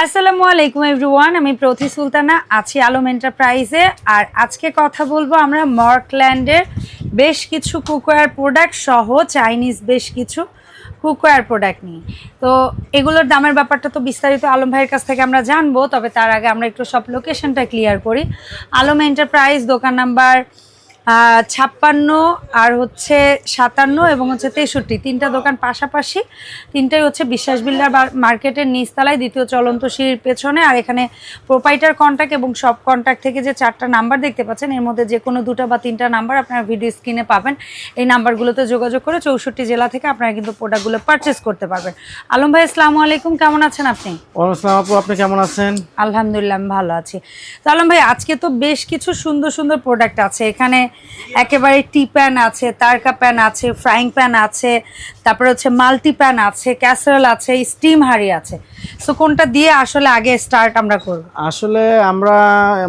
আসসালামু আলাইকুম এভরিওয়ান, আমি প্রতি সুলতানা আছি আলম এন্টারপ্রাইজে। আর আজকে কথা বলব আমরা মর্কল্যান্ডের বেশ কিছু কুকওয়্যার প্রোডাক্ট সহ চাইনিজ বেশ কিছু কুকওয়্যার প্রোডাক্ট নিয়ে। তো এগুলোর দামের ব্যাপারটা তো বিস্তারিত আলম ভাইয়ের কাছ থেকে আমরা জানব, তবে তার আগে আমরা একটু সব লোকেশনটা ক্লিয়ার করি। আলম এন্টারপ্রাইজ, দোকান নাম্বার ছাপ্পান্ন আর হচ্ছে সাতান্ন এবং হচ্ছে তেষট্টি। তিনটা দোকান পাশাপাশি তিনটাই হচ্ছে বিশ্বাস বিল্ডার মার্কেটের নিচতলায় দ্বিতীয় চলন্ত সিঁড়ির পেছনে আর এখানে প্রোপাইটার কন্ট্যাক্ট এবং সব কন্ট্যাক্ট থেকে যে চারটা নাম্বার দেখতে পাচ্ছেন এর মধ্যে যে কোনো দুটো বা তিনটা নাম্বার আপনারা ভিডিও স্ক্রিনে পাবেন। এই নাম্বারগুলোতে যোগাযোগ করে চৌষট্টি জেলা থেকে আপনারা কিন্তু প্রোডাক্টগুলো পারচেস করতে পারবেন। আলম ভাই আসসালামু আলাইকুম কেমন আছেন আপনি? আপু আপনি কেমন আছেন? আলহামদুলিল্লাহ আমি ভালো আছি। তো আলম ভাই আজকে তো বেশ কিছু সুন্দর সুন্দর প্রোডাক্ট আছে। এখানে একেবারে টি প্যান আছে তারকা প্যান আছে ফ্রাইং প্যান আছে তারপরে হচ্ছে মাল্টি প্যান আছে ক্যাসারল আছে স্টিম হাঁড়ি আছে। সো কোনটা দিয়ে আসলে আগে স্টার্ট আমরা করব? আসলে আমরা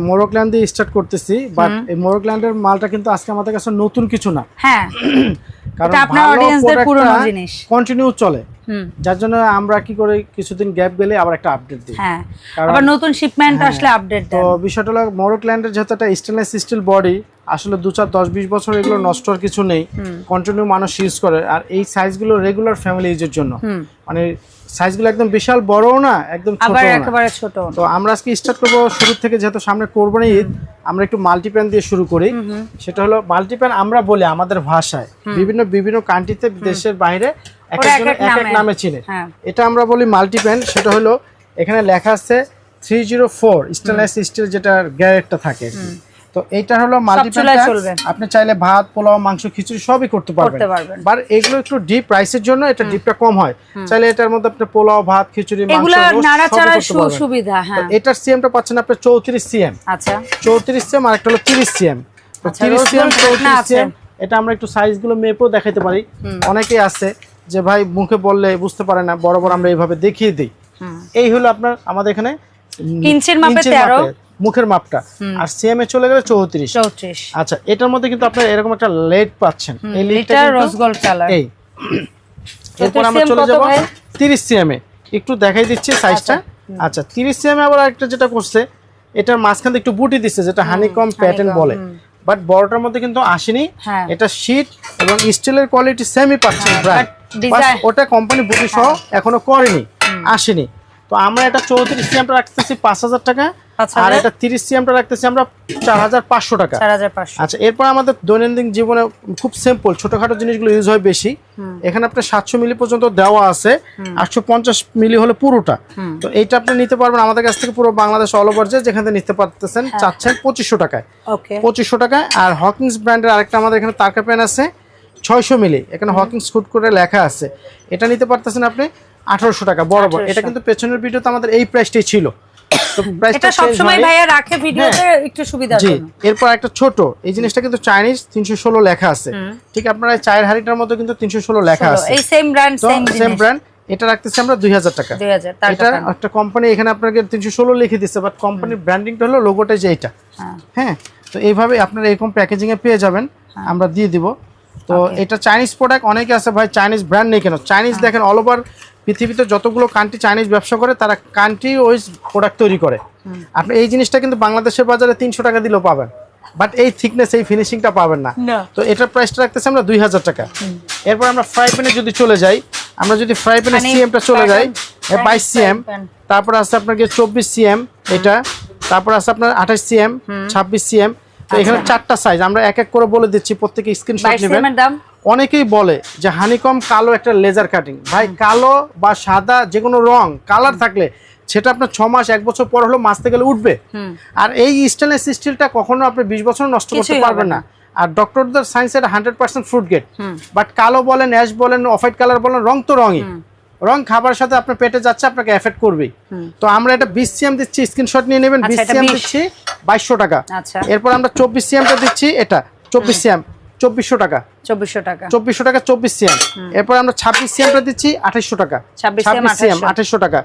মোরকল্যান্ড দিয়ে স্টার্ট করতেছি বাট এই মোরকল্যান্ডের মালটা কিন্তু আজকে আমাদের কাছে নতুন কিছু না। হ্যাঁ। কারণ আপনার audience-দের পুরনো জিনিস। কন্টিনিউ চলে। যার জন্য আমরা কি করি কিছুদিন গ্যাপ গেলে আবার একটা আপডেট দিই। হ্যাঁ আবার নতুন শিপমেন্ট হ্যাঁ, আসলে আপডেট তো বিষয়টা হলো মোরকল্যান্ডের যেহেতু একটা স্টেনলেস স্টিল বডি আসলে দু চার দশ বিশ বছর এগুলো নষ্ট হওয়ার কিছু নেই। কন্টিনিউ মানুষ ইউজ করে। আর এই সাইজগুলো রেগুলার ফ্যামিলি ইউজের জন্য। মানে সাইজগুলো একদম বিশাল বড়ও না একদম ছোট আবার না। একেবারে ছোট। তো আমরা আজকে স্টার্ট করব শুরু থেকে যেহেতু সামনে কোরবানি ঈদ আমরা একটু মাল্টিপ্যান দিয়ে শুরু করি। সেটা হলো মাল্টিপ্যান আমরা বলি আমাদের ভাষায়। বিভিন্ন বিভিন্ন কান্ট্রিতে দেশের বাইরে এক নামে। চিনে। হ্যাঁ। এটা আমরা বলি মাল্টিপ্যান সেটা হলো এখানে লেখা আছে three zero four stainless steel যেটা গ্যারেটটা থাকে তো এইটা হলো মাল্টিপ্যান আপনি চাইলে ভাত পোলাও মাংস খিচুড়ি সবই করতে পারবেন। বাট এগুলো একটু ডিপ প্রাইসের জন্য এটা ডিপটা কম হয়। চাইলে এটার মধ্যে আপনি পোলাও ভাত খিচুড়ি মাংস। সুবিধা হ্যাঁ। এটার সিএমটা পাচ্ছেন আপনি চৌত্রিশ সিএম আচ্ছা। চৌত্রিশ সিএম আর একটা হলো তিরিশ সিএম তো আচ্ছা, তিরিশ রোজ সিএম গোল্ড চৌত্রিশ ঢাকনা আছে। সিএম এটা আমরা একটু সাইজগুলো মেপেও দেখাতে পারি। অনেকেই আছে যে ভাই মুখে বললে বুঝতে পারে না বড় বড় আমরা এইভাবে দেখিয়ে দিই। এই হলো আপনার আমাদের এখানে ইঞ্চির মাপে 13 মুখের মাপটা। আর সিএমএ চলে গেলে চৌত্রিশ। আচ্ছা এটার মধ্যে কিন্তু আপনার এরকম একটা লেট পাচ্ছেন। এই রোজ গোল্ড কালার এই। এরপর আমরা চলে যাব ভাই? তিরিশ সিএম এ। একটু দেখাই দিচ্ছি সাইজটা আচ্ছা তিরিশ সিএমএ আবার একটা যেটা করছে এটার মাঝখান একটু বুটি দিচ্ছে যেটা হানিকম প্যাটার্ন বলে। বাট বড়টার মধ্যে কিন্তু আসেনি। হ্যাঁ। এটা শীট এবং স্টিলের কোয়ালিটি সেমই পাচ্ছেন প্রায়। but design- ওটা কোম্পানি বুটি সহ এখনও করেনি আসেনি। তো আমরা এটা চৌত্রিশ সিএমটা রাখতেছি পাঁচ হাজার টাকা আর? এটা তিরিশ সিএমটা রাখতেছি আমরা চার হাজার পাঁচশো টাকা। আচ্ছা এরপর আমাদের দৈনন্দিন জীবনে খুব সিম্পল ছোটখাটো জিনিসগুলো ইউজ হয় বেশি। এখানে আপনার সাতশো মিলি পর্যন্ত দেওয়া আছে আটশো পঞ্চাশ মিলি হলে পুরোটা। তো এইটা আপনি নিতে পারবেন আমাদের কাছ থেকে পুরো বাংলাদেশ অল ওভার যে যেখান থেকে নিতে পারতেছেন চাচ্ছেন পঁচিশশো টাকায়। পঁচিশশো টাকায় আর হকিংস ব্র্যান্ডের আরেকটা আমাদের এখানে তারকা পেন আছে। ছয়শো মিলি। এখানে হকিংস ফুড করে লেখা আছে। এটা নিতে পারতেছেন আপনি? আঠারোশো টাকা বরাবর। এটা কিন্তু পেছনের ভিডিওতে আমাদের এই প্রাইসটাই ছিল। জন্য। এরপর একটা ছোট। এই জিনিসটা কিন্তু চাইনিজ তিনশো ষোলো লেখা আছে। ঠিক আপনার চায়ের হাড়িটার মধ্যে কিন্তু তিনশো ষোলো লেখা আছে। সেম ব্র্যান্ড এটা রাখতেছি আমরা দুই হাজার টাকা। এটা একটা কোম্পানি এখানে আপনাকে তিনশো ষোলো লিখে দিচ্ছে বাট কোম্পানির ব্র্যান্ডিংটা হলো লোগোটা যে হ্যাঁ। হ্যাঁ? তো এইভাবে আপনারা এরকম প্যাকেজিং এ পেয়ে যাবেন। আমরা দিয়ে দিব। তো এটা চাইনিজ প্রোডাক্ট অনেকে আছে ভাই চাইনিজ ব্র্যান্ড নেই কেন। চাইনিজ দেখেন অল ওভার পৃথিবীতে যতগুলো কান্ট্রি চাইনিজ ব্যবসা করে তারা কান্ট্রি ওয়াইজ প্রোডাক্ট তৈরি করে। আপনি এই জিনিসটা কিন্তু বাংলাদেশের বাজারে তিনশো টাকা দিলেও পাবেন। বাট এই থিকনেস এই ফিনিশিংটা পাবেন না। তো এটার প্রাইসটা রাখতেছি আমরা দুই হাজার টাকা। এরপর আমরা ফ্রাই প্যানে যদি চলে যাই আমরা যদি ফ্রাই প্যানে সিএমটা চলে যাই বাইশ সিএম তারপর আছে আপনার চব্বিশ সিএম এটা। তারপর আছে আপনার আঠাশ সিএম ছাব্বিশ সিএম তো এখানে চারটা সাইজ আমরা এক এক করে বলে দিচ্ছি প্রত্যেকে স্ক্রিনশট নেবেন। অনেকেই বলে যে হানিকম কালো একটা লেজার কাটিং ভাই কালো বা সাদা যে কোনো রং কালার থাকলে সেটা আপনার ছ মাস এক বছর পর হলো মাসতে গেলে উঠবে। আর এই স্টেনলেস স্টিলটা কখনো আপনি বিশ বছর নষ্ট করতে পারবেন না। না। আর ডক্টরদের সায়েন্স এটা hundred percent fruit gate but কালো বলেন অ্যাশ বলেন অফ হোয়াইট কালার বলেন রং তো রঙই। রং খাবার সাথে আপনার পেটে যাচ্ছে আপনাকে এফেক্ট করবেই। তো আমরা এটা বিশ সিএম দিচ্ছি স্ক্রিনশট নিয়ে নেবেন আচ্ছা, বিশ সিএম দিচ্ছি বাইশশো টাকা। আচ্ছা। এরপর আমরা চব্বিশ সিএমটা দিচ্ছি এটা চব্বিশ সিএম চব্বিশশো টাকা। চব্বিশশো টাকা। চব্বিশশো টাকা চব্বিশ সিএম এরপর আমরা ছাব্বিশ সিএমটা দিচ্ছি আঠাশশো টাকা। 26 সিএম 2800 আঠাশশো টাকা।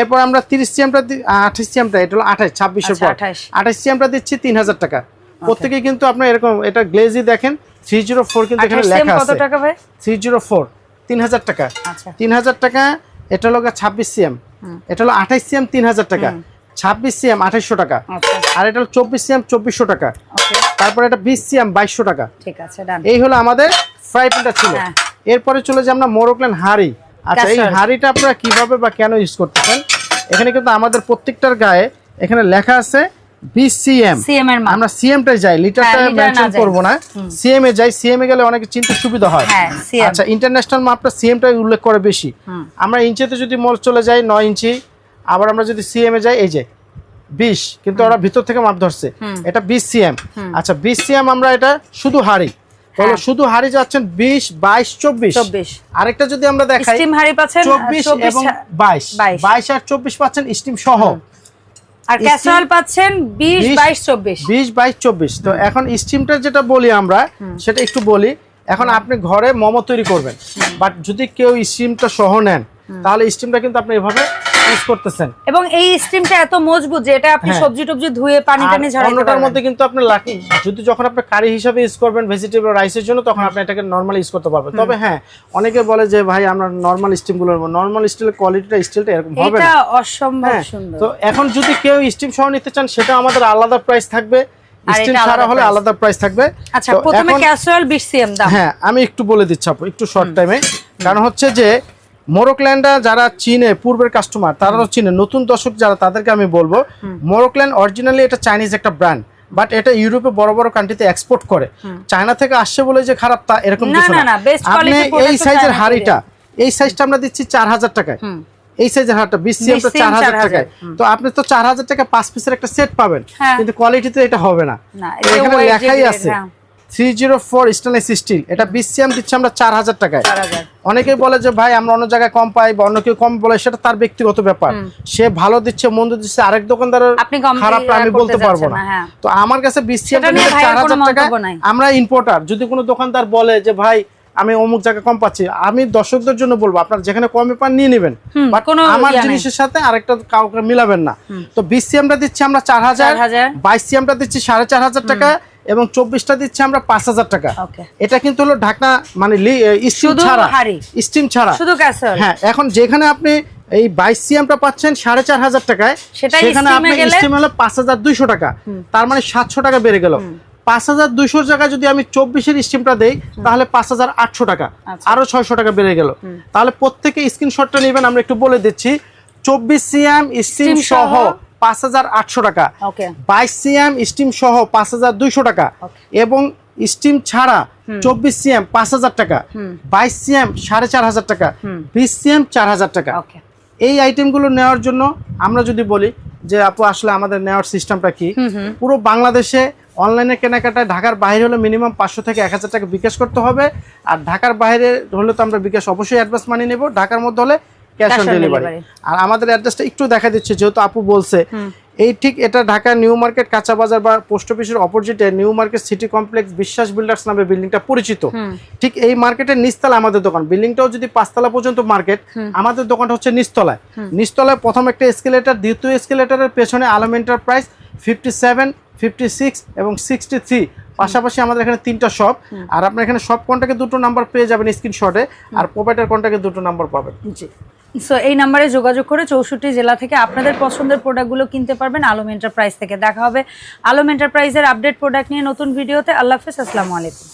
এরপর আমরা তিরিশ সিএমটা আঠাশ সিএমটা এটা হলো আঠাশ ছাব্বিশের আচ্ছা, পর। 28 আঠাশ সিএমটা দিচ্ছি তিন হাজার টাকা। প্রত্যেকে কিন্তু আপনার এরকম এটা গ্লেজি দেখেন থ্রি জিরো ফোর কিন্তু এখানে লেখা আছে। টাকা ভাই? থ্রি জিরো ফোর তিন হাজার টাকা। আচ্ছা। তিন হাজার টাকা এটা হলো ছাব্বিশ সিএম। এটা হলো আঠাইশ সিএম তিন হাজার টাকা ছাব্বিশ সিএম আঠাইশশো টাকা। আচ্ছা। আর এটা হলো চব্বিশ সিএম চব্বিশশো টাকা। তারপরে এটা বিশ সিএম বাইশশো টাকা। ঠিক আছে এই হলো আমাদের ফ্রাই প্যানটা ছিল। হ্যাঁ। এরপরে চলে যে আমরা মোরোক্লেন হাড়ি। আচ্ছা এই। হাড়িটা আপনারা কীভাবে বা কেন ইউজ করতেছেন? এখানে কিন্তু আমাদের প্রত্যেকটার গায়ে এখানে লেখা আছে সিএম এর মান আমরা সিএমটাই যাই লিটারটা হ্যাঁ, liter না মেনশন করব না। সিএম এ যাই সিএম এ গেলে অনেক চিন্তা সুবিধা হয়। হ্যাঁ, আচ্ছা ইন্টারন্যাশনাল মাপটা সিএমটাই উল্লেখ করে বেশি। আমরা ইঞ্চিতে যদি মোল চলে যাই নয় ইঞ্চি আবার আমরা যদি সিএম এ যাই এই যে বিশ কিন্তু ওরা ভিতর থেকে মাপ ধরছে। এটা বিশ সিএম আচ্ছা বিশ সিএম আমরা এটা শুধু হাড়ি। তাহলে হ্যাঁ। শুধু হাড়ি যাচ্ছেন বিশ বাইশ চব্বিশ। 24 আরেকটা যদি আমরা দেখাই স্টিম হাড়ি পাচ্ছেন চব্বিশ 24 এবং বাইশ। 22 বাইশ আর চব্বিশ পাচ্ছেন স্টিম সহ। আর ক্যাসারল পাচ্ছেন 20 বিশ, 22 24 বিশ বাইশ চব্বিশ। তো এখন স্টিমটা যেটা বলি আমরা সেটা একটু বলি। এখন আপনি ঘরে মোমো তৈরি করবেন বাট যদি কেউ স্টিমটা সহ নেন তাহলে স্টিমটা কিন্তু আপনি এভাবে ইউজ করতেছেন। এবং এই স্টিমটা এত মজবুত যে এটা আপনি হ্যাঁ। সবজি টবজি ধুয়ে পানি টানি অন্যটার মধ্যে কিন্তু আপনি লাকি যদি যখন আপনি কারি হিসাবে ইউজ করবেন ভেজিটেবল রাইসের জন্য তখন আপনি এটাকে নর্মাল ইউজ করতে পারবেন। তবে হ্যাঁ অনেকে বলে যে ভাই আমরা নর্মাল স্টিমগুলো নর্মাল স্টিলের কোয়ালিটিটা স্টিলটা এরকম হবে এটা অসম্ভব হ্যাঁ সুন্দর। তো এখন যদি কেউ স্টিম সহ নিতে চান সেটা আমাদের আলাদা প্রাইস থাকবে। ছাড়া হলে আলাদা প্রাইস থাকবে। আচ্ছা প্রথমে এখন- ক্যাসরোল 20 সিএম দাম। হ্যাঁ আমি একটু বলে দিচ্ছি আপু একটু শর্ট টাইমে কারণ হচ্ছে যে মোরোক্ল্যান্ডা যারা চিনে পূর্বের কাস্টমার তারা তো চিনে নতুন দর্শক যারা তাদেরকে আমি বলব মোরোক্ল্যান্ড অরিজিনালি এটা চাইনিজ একটা ব্র্যান্ড বাট এটা ইউরোপে বড় বড় কান্ট্রিতে এক্সপোর্ট করে। চায়না থেকে আসছে বলে যে খারাপ তা এরকম কিছু না, আপনি এই সাইজের হাড়িটা এই সাইজটা আমরা দিচ্ছি চার হাজার টাকায়। এই সাইজের হাড়টা বিশ সিএমটা 20 চার হাজার টাকায়। তো আপনি তো চার হাজার টাকা পাঁচ পিসের একটা সেট পাবেন। হ্যাঁ। কিন্তু কোয়ালিটিতে এটা হবে না। না, এখানে লেখাই আছে। হ্যাঁ। Three zero four stainless steel. এটা বিশ সিএম দিচ্ছে আমরা চার হাজার টাকায়। অনেকেই বলে যে ভাই আমরা অন্য জায়গায় কম পাই বা অন্য কেউ কম বলে সেটা তার ব্যক্তিগত ব্যাপার। সে ভালো দিচ্ছে মন্দ দিচ্ছে আরেক দোকানদারের খারাপ আমি বলতে পারব না। হ্যাঁ। তো আমার কাছে চার হাজার আমরা ইম্পোর্টার যদি কোনো দোকানদার বলে যে ভাই আমি অমুক জায়গায় কম পাচ্ছি। আমি দর্শকদের জন্য বলব আপনার যেখানে কমে পান নিয়ে নেবেন। আমার জিনিসের সাথে আরেকটা কাউকে মিলাবেন না। তো বিশ সিএমটা দিচ্ছি আমরা চার হাজার। 4,000 বাইশ সিএমটা দিচ্ছি সাড়ে চার হাজার টাকা এবং চব্বিশটা দিচ্ছি আমরা পাঁচ হাজার টাকা। এটা কিন্তু হলো ঢাকনা মানে স্টিম ছাড়া। স্টিম ছাড়া। শুধু হ্যাঁ এখন যেখানে আপনি এই বাইশ সিএমটা পাচ্ছেন সাড়ে চার হাজার টাকায় সেখানে আপনি স্টিম হলো পাঁচ হাজার দুইশো টাকা। তার মানে সাতশো টাকা বেড়ে গেল। পাঁচ হাজার দুইশোর জায়গায় যদি আমি চব্বিশের স্টিমটা দেই তাহলে পাঁচ হাজার আটশো টাকা। আচ্ছা। আরও ছয়শো টাকা বেড়ে গেল। তাহলে প্রত্যেকে স্ক্রিনশটটা নেবেন আমরা একটু বলে দিচ্ছি। চব্বিশ সিএম স্টিম সহ পাঁচ হাজার আটশো টাকা। ওকে। বাইশ সিএম স্টিম সহ পাঁচ হাজার দুইশো টাকা। এবং স্টিম ছাড়া চব্বিশ সিএম পাঁচ হাজার টাকা। বাইশ সিএম সাড়ে চার হাজার টাকা। বিশ সিএম চার হাজার টাকা। ওকে। এই আইটেমগুলো নেওয়ার জন্য আমরা যদি বলি যে আপু আসলে আমাদের নেওয়ার সিস্টেমটা কি? পুরো বাংলাদেশে অনলাইনে কেনাকাটায় ঢাকার বাইরে হলে মিনিমাম পাঁচশো থেকে এক হাজার টাকা বিকাশ করতে হবে। আর ঢাকার বাইরে হলে তো আমরা বিকাশ অবশ্যই অ্যাডভান্স মানি নেব। ঢাকার মধ্যে হলে ক্যাশ অন ডেলিভারি আর আমাদের অ্যাড্রেসটা একটু দেখা দিচ্ছে যেহেতু আপু বলছে এই ঠিক এটা ঢাকা নিউ মার্কেট কাঁচা বাজার বা পোস্ট অফিসের অপোজিটে New Market City Complex Biswas Builders নামে বিল্ডিংটা পরিচিত। ঠিক এই মার্কেটের নিচতলা আমাদের দোকান। বিল্ডিংটাও যদি পাঁচতলা পর্যন্ত মার্কেট আমাদের দোকানটা হচ্ছে নিচতলায়। নিচতলায় প্রথম একটা এসকেলেটার দ্বিতীয় এসকেলেটারের পেছনে Alam Enterprise fifty seven fifty six এবং সিক্সটি থ্রি পাশাপাশি আমাদের এখানে তিনটা শপ আর আপনার এখানে সব কন্টাকে দুটো নাম্বার পেয়ে যাবেন স্ক্রিনশটে আর প্রোপাইটার কন্টাক্টে দুটো নাম্বার পাবেন। জি। সো এই নাম্বারে যোগাযোগ করে চৌষট্টি জেলা থেকে আপনাদের পছন্দের প্রোডাক্টগুলো কিনতে পারবেন আলম এন্টারপ্রাইজ থেকে। দেখা হবে আলম এন্টারপ্রাইজের আপডেট প্রোডাক্ট নিয়ে নতুন ভিডিওতে আল্লাহ হাফেজ আসসালামু আলাইকুম।